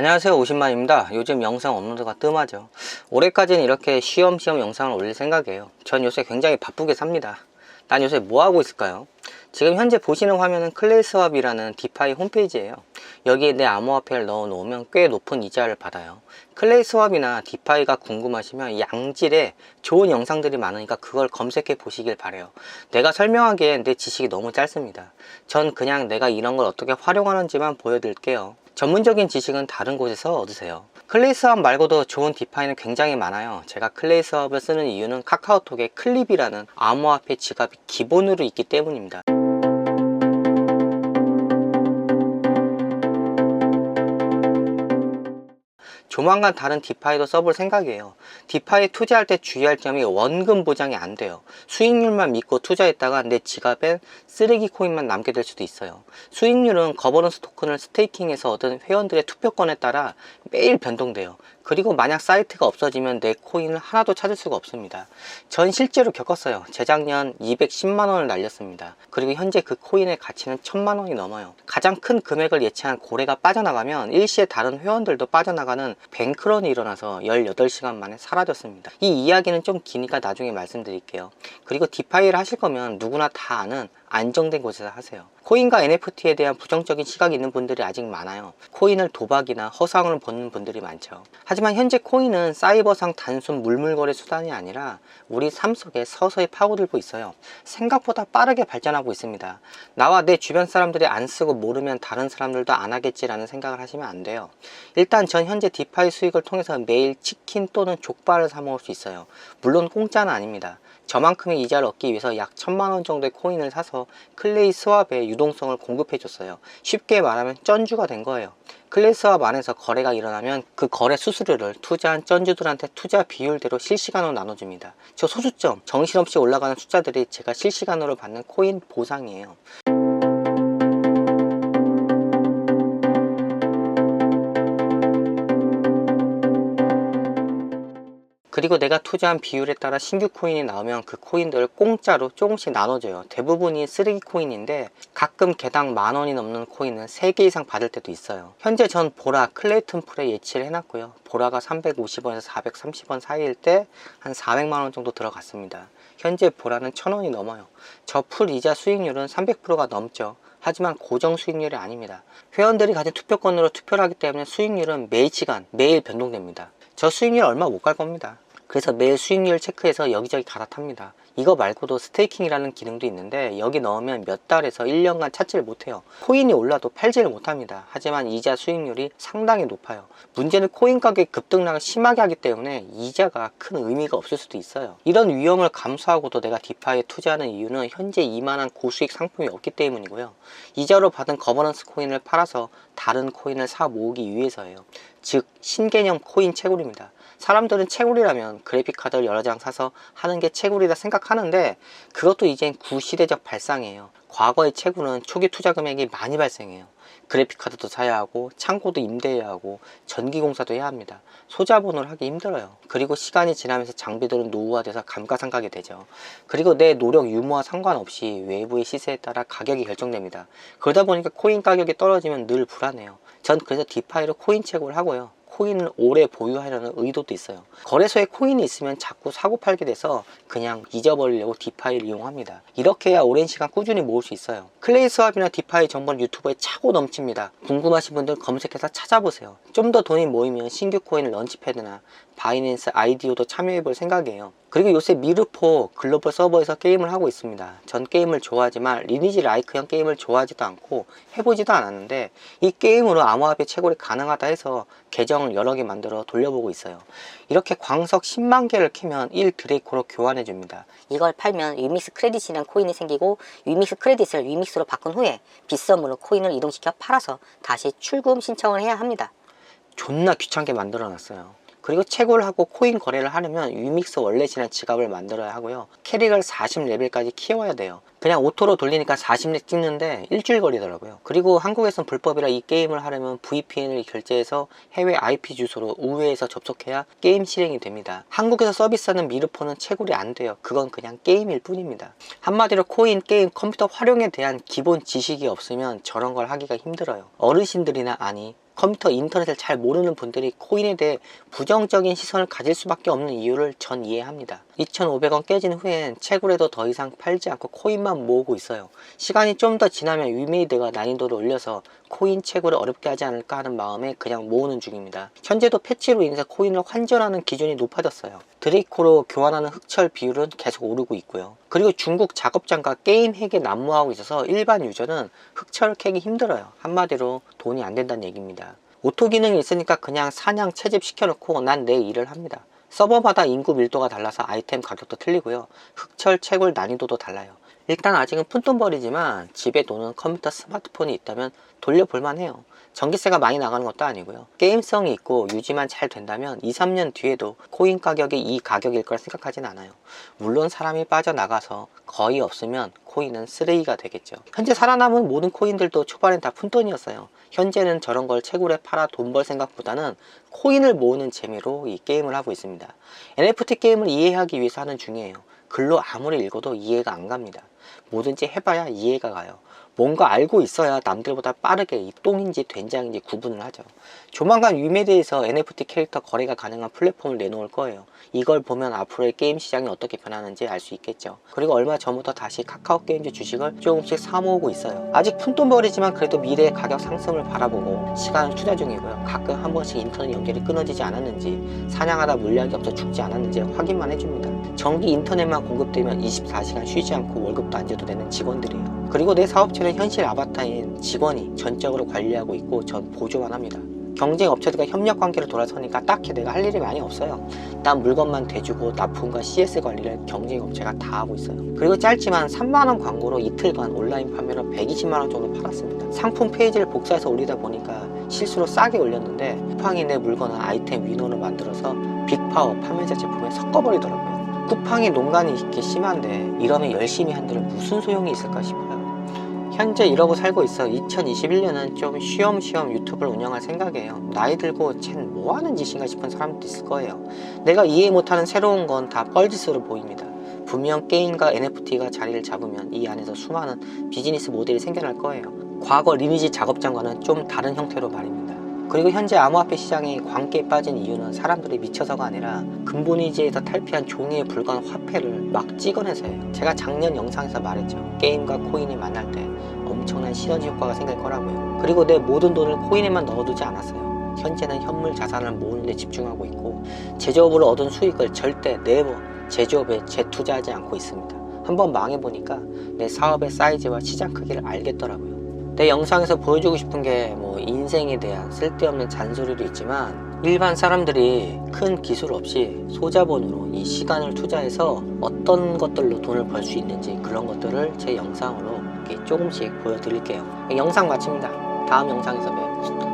안녕하세요. 오신만입니다. 요즘 영상 업로드가 뜸하죠. 올해까지는 이렇게 쉬엄쉬엄 영상을 올릴 생각이에요. 전 요새 굉장히 바쁘게 삽니다. 난 요새 뭐하고 있을까요? 지금 현재 보시는 화면은 클레이스왑이라는 디파이 홈페이지예요 여기에 내 암호화폐를 넣어 놓으면 꽤 높은 이자를 받아요. 클레이 스왑이나 디파이가 궁금하시면 양질의 좋은 영상들이 많으니까 그걸 검색해 보시길 바래요. 내가 설명하기엔 내 지식이 너무 짧습니다. 전 그냥 내가 이런 걸 어떻게 활용하는지만 보여드릴게요. 전문적인 지식은 다른 곳에서 얻으세요. 클레이 스왑 말고도 좋은 디파이는 굉장히 많아요. 제가 클레이 스왑을 쓰는 이유는 카카오톡에 클립이라는 암호화폐 지갑이 기본으로 있기 때문입니다 조만간 다른 디파이도 써볼 생각이에요. 디파이 투자할 때 주의할 점이 원금 보장이 안 돼요. 수익률만 믿고 투자했다가 내 지갑엔 쓰레기 코인만 남게 될 수도 있어요. 수익률은 거버넌스 토큰을 스테이킹해서 얻은 회원들의 투표권에 따라 매일 변동돼요 그리고 만약 사이트가 없어지면 내 코인을 하나도 찾을 수가 없습니다. 전 실제로 겪었어요. 재작년 210만원을 날렸습니다. 그리고 현재 그 코인의 가치는 1000만원이 넘어요. 가장 큰 금액을 예치한 고래가 빠져나가면 일시에 다른 회원들도 빠져나가는 뱅크런이 일어나서 18시간 만에 사라졌습니다. 이 이야기는 좀 기니까 나중에 말씀드릴게요. 그리고 디파이를 하실 거면 누구나 다 아는 안정된 곳에서 하세요. 코인과 NFT에 대한 부정적인 시각이 있는 분들이 아직 많아요. 코인을 도박이나 허상으로 보는 분들이 많죠. 하지만 현재 코인은 사이버상 단순 물물거래 수단이 아니라 우리 삶 속에 서서히 파고들고 있어요. 생각보다 빠르게 발전하고 있습니다. 나와 내 주변 사람들이 안 쓰고 모르면 다른 사람들도 안 하겠지라는 생각을 하시면 안 돼요. 일단 전 현재 디파이 수익을 통해서 매일 치킨 또는 족발을 사 먹을 수 있어요. 물론 공짜는 아닙니다 저만큼의 이자를 얻기 위해서 약 천만원 정도의 코인을 사서 클레이 스왑의 유동성을 공급해 줬어요. 쉽게 말하면 쩐주가 된 거예요. 클레이 스왑 안에서 거래가 일어나면 그 거래 수수료를 투자한 쩐주들한테 투자 비율대로 실시간으로 나눠줍니다. 저 소수점 정신없이 올라가는 숫자들이 제가 실시간으로 받는 코인 보상이에요 그리고 내가 투자한 비율에 따라 신규 코인이 나오면 그 코인들을 공짜로 조금씩 나눠줘요. 대부분이 쓰레기 코인인데 가끔 개당 만원이 넘는 코인은 3개 이상 받을 때도 있어요. 현재 전 보라 클레이튼 풀에 예치를 해놨고요. 보라가 350원에서 430원 사이일 때 한 400만원 정도 들어갔습니다. 현재 보라는 1000원이 넘어요. 저 풀 이자 수익률은 300%가 넘죠. 하지만 고정 수익률이 아닙니다. 회원들이 가진 투표권으로 투표를 하기 때문에 수익률은 매일 시간 매일 변동됩니다. 저 수익률 얼마 못 갈 겁니다 그래서 매일 수익률 체크해서 여기저기 갈아탑니다. 이거 말고도 스테이킹이라는 기능도 있는데 여기 넣으면 몇 달에서 1년간 찾지를 못해요. 코인이 올라도 팔지를 못합니다. 하지만 이자 수익률이 상당히 높아요. 문제는 코인 가격이 급등락을 심하게 하기 때문에 이자가 큰 의미가 없을 수도 있어요. 이런 위험을 감수하고도 내가 디파이에 투자하는 이유는 현재 이만한 고수익 상품이 없기 때문이고요. 이자로 받은 거버넌스 코인을 팔아서 다른 코인을 사 모으기 위해서예요. 즉 신개념 코인 채굴입니다 사람들은 채굴이라면 그래픽카드를 여러 장 사서 하는 게 채굴이다 생각하는데 그것도 이젠 구시대적 발상이에요. 과거의 채굴은 초기 투자 금액이 많이 발생해요. 그래픽카드도 사야 하고 창고도 임대해야 하고 전기공사도 해야 합니다. 소자본을 하기 힘들어요. 그리고 시간이 지나면서 장비들은 노후화돼서 감가상각이 되죠. 그리고 내 노력 유무와 상관없이 외부의 시세에 따라 가격이 결정됩니다. 그러다 보니까 코인 가격이 떨어지면 늘 불안해요. 전 그래서 디파이로 코인 채굴을 하고요 코인을 오래 보유하려는 의도도 있어요. 거래소에 코인이 있으면 자꾸 사고 팔게 돼서 그냥 잊어버리려고 디파이를 이용합니다. 이렇게 해야 오랜 시간 꾸준히 모을 수 있어요. 클레이 스왑이나 디파이 정보는 유튜브에 차고 넘칩니다. 궁금하신 분들 검색해서 찾아보세요. 좀 더 돈이 모이면 신규 코인 런치패드나 바이낸스 아이디오도 참여해 볼 생각이에요. 그리고 요새 미르포 글로벌 서버에서 게임을 하고 있습니다. 전 게임을 좋아하지만 리니지 라이크형 게임을 좋아하지도 않고 해보지도 않았는데 이 게임으로 암호화폐 채굴이 가능하다 해서 계정을 여러 개 만들어 돌려보고 있어요. 이렇게 광석 10만 개를 캐면 1 드레이코로 교환해 줍니다. 이걸 팔면 위믹스 크레딧이라는 코인이 생기고 위믹스 크레딧을 위믹스로 바꾼 후에 빗썸으로 코인을 이동시켜 팔아서 다시 출금 신청을 해야 합니다. 존나 귀찮게 만들어 놨어요 그리고 채굴 하고 코인 거래를 하려면 위믹스 월렛이라는 지갑을 만들어야 하고요. 캐릭을 40레벨까지 키워야 돼요. 그냥 오토로 돌리니까 40렙 찍는데 일주일 걸리더라고요. 그리고 한국에선 불법이라 이 게임을 하려면 VPN을 결제해서 해외 IP 주소로 우회해서 접속해야 게임 실행이 됩니다. 한국에서 서비스하는 미르포는 채굴이 안 돼요. 그건 그냥 게임일 뿐입니다. 한마디로 코인, 게임, 컴퓨터 활용에 대한 기본 지식이 없으면 저런 걸 하기가 힘들어요. 어르신들이나 아니 컴퓨터 인터넷을 잘 모르는 분들이 코인에 대해 부정적인 시선을 가질 수밖에 없는 이유를 전 이해합니다. 2,500원 깨진 후엔 채굴에도 더 이상 팔지 않고 코인만 모으고 있어요. 시간이 좀 더 지나면 위메이드가 난이도를 올려서 코인 채굴을 어렵게 하지 않을까 하는 마음에 그냥 모으는 중입니다. 현재도 패치로 인해서 코인을 환전하는 기준이 높아졌어요. 드레이코로 교환하는 흑철 비율은 계속 오르고 있고요. 그리고 중국 작업장과 게임 핵에 난무하고 있어서 일반 유저는 흑철 캐기 힘들어요. 한마디로 돈이 안 된다는 얘기입니다. 오토 기능이 있으니까 그냥 사냥 채집 시켜놓고 난 내 일을 합니다. 서버마다 인구 밀도가 달라서 아이템 가격도 틀리고요. 흑철 채굴 난이도도 달라요. 일단 아직은 푼돈벌이지만 집에 노는 컴퓨터 스마트폰이 있다면 돌려볼만 해요. 전기세가 많이 나가는 것도 아니고요. 게임성이 있고 유지만 잘 된다면 2, 3년 뒤에도 코인 가격이 이 가격일 거라 생각하진 않아요. 물론 사람이 빠져나가서 거의 없으면 코인은 쓰레기가 되겠죠. 현재 살아남은 모든 코인들도 초반엔 다 푼돈이었어요. 현재는 저런 걸 채굴에 팔아 돈 벌 생각보다는 코인을 모으는 재미로 이 게임을 하고 있습니다. NFT 게임을 이해하기 위해서 하는 중이에요. 글로 아무리 읽어도 이해가 안 갑니다. 뭐든지 해봐야 이해가 가요. 뭔가 알고 있어야 남들보다 빠르게 이 똥인지 된장인지 구분을 하죠. 조만간 위메드에서 NFT 캐릭터 거래가 가능한 플랫폼을 내놓을 거예요. 이걸 보면 앞으로의 게임 시장이 어떻게 변하는지 알 수 있겠죠. 그리고 얼마 전부터 다시 카카오 게임즈 주식을 조금씩 사모으고 있어요. 아직 푼돈벌이지만 그래도 미래의 가격 상승을 바라보고 시간을 투자 중이고요. 가끔 한 번씩 인터넷 연결이 끊어지지 않았는지 사냥하다 물약이 없어 죽지 않았는지 확인만 해줍니다. 전기 인터넷만 공급되면 24시간 쉬지 않고 월급도 안 줘도 되는 직원들이에요. 그리고 내 사업체는 현실 아바타인 직원이 전적으로 관리하고 있고 전 보조만 합니다. 경쟁 업체들과 협력 관계로 돌아서니까 딱히 내가 할 일이 많이 없어요. 난 물건만 대주고 납품과 CS 관리를 경쟁 업체가 다 하고 있어요. 그리고 짧지만 3만원 광고로 이틀간 온라인 판매로 120만원 정도 팔았습니다. 상품 페이지를 복사해서 올리다 보니까 실수로 싸게 올렸는데 쿠팡이 내 물건을 아이템 위너로 만들어서 빅파워 판매자 제품에 섞어버리더라고요. 쿠팡이 농간이 이렇게 심한데 이러면 열심히 한들은 무슨 소용이 있을까 싶어요. 현재 이러고 살고 있어. 2021년은 좀 쉬엄쉬엄 유튜브를 운영할 생각이에요. 나이 들고 쟨 뭐하는 짓인가 싶은 사람도 있을 거예요. 내가 이해 못하는 새로운 건 다 뻘짓으로 보입니다. 분명 게임과 NFT가 자리를 잡으면 이 안에서 수많은 비즈니스 모델이 생겨날 거예요. 과거 리니지 작업장과는 좀 다른 형태로 말입니다 그리고 현재 암호화폐 시장이 광기에 빠진 이유는 사람들이 미쳐서가 아니라 근본이지에서 탈피한 종이에 불과한 화폐를 막 찍어내서예요. 제가 작년 영상에서 말했죠. 게임과 코인이 만날 때 엄청난 시너지 효과가 생길 거라고요. 그리고 내 모든 돈을 코인에만 넣어두지 않았어요. 현재는 현물 자산을 모으는 데 집중하고 있고 제조업으로 얻은 수익을 절대 네버 제조업에 재투자하지 않고 있습니다. 한번 망해보니까 내 사업의 사이즈와 시장 크기를 알겠더라고요. 내 영상에서 보여주고 싶은 게 뭐 인생에 대한 쓸데없는 잔소리도 있지만 일반 사람들이 큰 기술 없이 소자본으로 이 시간을 투자해서 어떤 것들로 돈을 벌 수 있는지 그런 것들을 제 영상으로 조금씩 보여드릴게요. 영상 마칩니다. 다음 영상에서 봬요.